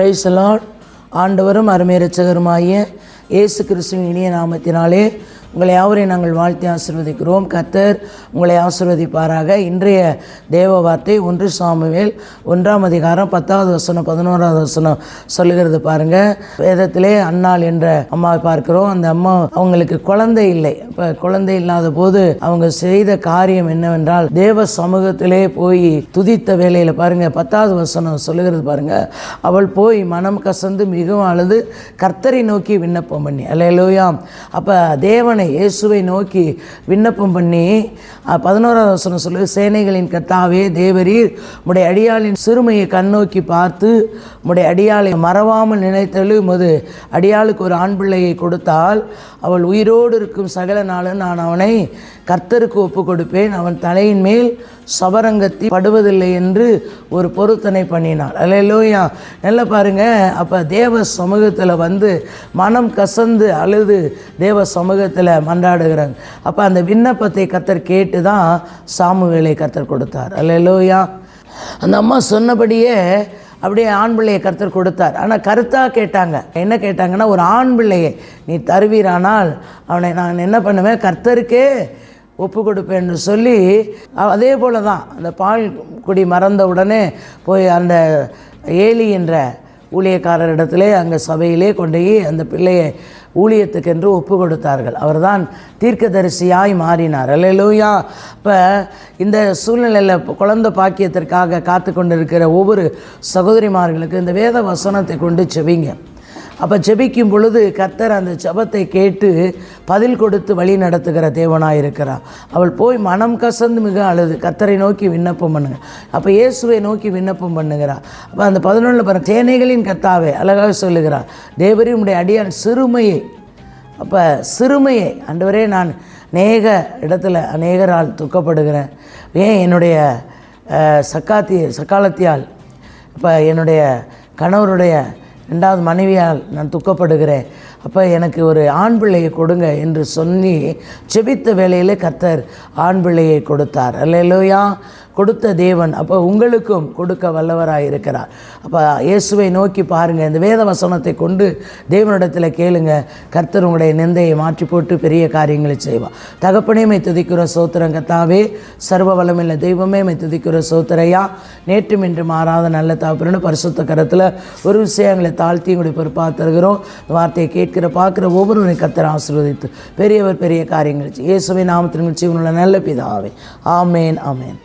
Price Lord ஆண்டவரும் அருமையரட்சகருமாகிய இயேசு கிறிஸ்துவின் இனிய நாமத்தினாலே உங்களை யாவரையும் நாங்கள் வாழ்த்தி ஆசிர்வதிக்கிறோம். கர்த்தர் உங்களை ஆசிர்வதிப்பாராக. இன்றைய தேவ வார்த்தை ஒன்று சாமுவேல் ஒன்றாம் அதிகாரம் பத்தாவது வசனம் பதினோராவது வசனம் சொல்லுகிறது பாருங்க. வேதத்திலே அன்னாள் என்ற அம்மாவை பார்க்கிறோம். அந்த அம்மா அவங்களுக்கு குழந்தை இல்லை. இப்போ குழந்தை இல்லாத போது அவங்க செய்த காரியம் என்னவென்றால் தேவ சமூகத்திலே போய் துதித்த வேலையில் பாருங்க பத்தாவது வசனம் சொல்லுகிறது பாருங்க. அவள் போய் மனம் கசந்து மிகவும் அழுது கர்த்தரை நோக்கி விண்ணப்பம் பண்ணி. அல்லையிலோயாம் அப்போ தேவன் இயேசுவை நோக்கி விண்ணப்பம் பண்ணி பதினோராவது வசனம் சொல்லு சேனைகளின் கத்தாவே தேவரீர் உடைய அடியாளின் சிறுமையை கண்ணோக்கி பார்த்து உடைய அடியாளை மறவாமல் நினைத்தழு அடியாளுக்கு ஒரு ஆண் பிள்ளையை கொடுத்தால் அவள் உயிரோடு இருக்கும் சகல நாளும் நான் அவனை கர்த்தருக்கு ஒப்பு கொடுப்பேன் அவன் தலையின் மேல் சபரங்கத்தி படுவதில்லை என்று ஒரு பொருத்தனை பண்ணினாள் அல்லையா நல்லா பாருங்க அப்போ தேவ சமூகத்தில் வந்து மனம் கசந்து அழுது தேவ சமூகத்தில் மன்றாடுகிறாங்க அப்போ அந்த விண்ணப்பத்தை கத்தர் கேட்டு தான் சாமுவேலை கத்தர் கொடுத்தார். அல்லையா அந்த அம்மா சொன்னபடியே அப்படியே ஆண் பிள்ளையை கருத்தர் கொடுத்தார். ஆனால் கருத்தாக கேட்டாங்க. என்ன கேட்டாங்கன்னா ஒரு ஆண் பிள்ளையை நீ தருவீரானால் அவனை நான் என்ன பண்ணுவேன்? கர்த்தருக்கே ஒப்பு கொடுப்பேன்னு சொல்லி அதே போல தான் அந்த பால் குடி மறந்த உடனே போய் அந்த ஏலி என்ற ஊழியக்காரரிடத்திலே அங்கே சபையிலே கொண்டு போய் அந்த பிள்ளையை ஊழியத்துக்கென்று ஒப்பு கொடுத்தார்கள் அவர்தான் தீர்க்கதரிசியாய் மாறினார். அல்லையா இப்போ இந்த சூழ்நிலையில் இப்போ குழந்தை பாக்கியத்திற்காக காத்து கொண்டிருக்கிற ஒவ்வொரு சகோதரிமார்களுக்கு இந்த வேத வசனத்தை கொண்டு செவிங்க. அப்போ ஜெபிக்கும் பொழுது கத்தர் அந்த ஜபத்தை கேட்டு பதில் கொடுத்து வழி நடத்துகிற தேவனாக இருக்கிறார். அவள் போய் மனம் கசந்து மிக அழுது. கத்தரை நோக்கி விண்ணப்பம் பண்ணுங்க. அப்போ இயேசுவை நோக்கி விண்ணப்பம் பண்ணுகிறார். அப்போ அந்த பதினொன்றில் பாருங்க சேனைகளின் கத்தாவே அழகாக சொல்லுகிறார். தேவரி உடைய அடியான் சிறுமையை. அப்போ சிறுமையை. அன்றுவரே நான் அநேக இடத்துல அநேகரால் துக்கப்படுகிறேன். ஏன்? என்னுடைய சக்காத்தி சக்காலத்தியால். இப்போ என்னுடைய கணவருடைய ரெண்டாவது மனைவியால் நான் துக்கப்படுகிறேன். அப்போ எனக்கு ஒரு ஆண் பிள்ளையை கொடுங்க என்று சொல்லி செபித்த வேலையிலே கத்தர் ஆண் பிள்ளையை கொடுத்தார். அல்லையிலோயா கொடுத்த தேவன் அப்போ உங்களுக்கும் கொடுக்க வல்லவராக இருக்கிறார். அப்போ இயேசுவை நோக்கி பாருங்கள் இந்த வேத வசனத்தை கொண்டு தேவனிடத்தில் கேளுங்க. கர்த்தர் உங்களுடைய நிந்தையை மாற்றி போட்டு பெரிய காரியங்களை செய்வார். தகப்பனே மை துதிக்கிற சோத்திரம் கத்தாவே சர்வ வளமில்ல தெய்வமே மை துதிக்கிற சோத்திரையா நேற்றும் இன்று மாறாத நல்ல தாப்புறன்னு பரிசுத்த கரத்தில் ஒரு விஷயங்களை தாழ்த்தி உங்களுடைய பொறுப்பாக தருகிறோம். வார்த்தையை கேட்கிற பார்க்குற ஒவ்வொருவரையும் கர்த்தர் ஆசீர்வதித்து பெரியவர் பெரிய காரியங்கள் இயேசுவை நாமத்தின் ஜீவனுள்ள நல்ல பிதாவே. ஆமேன் ஆமேன்.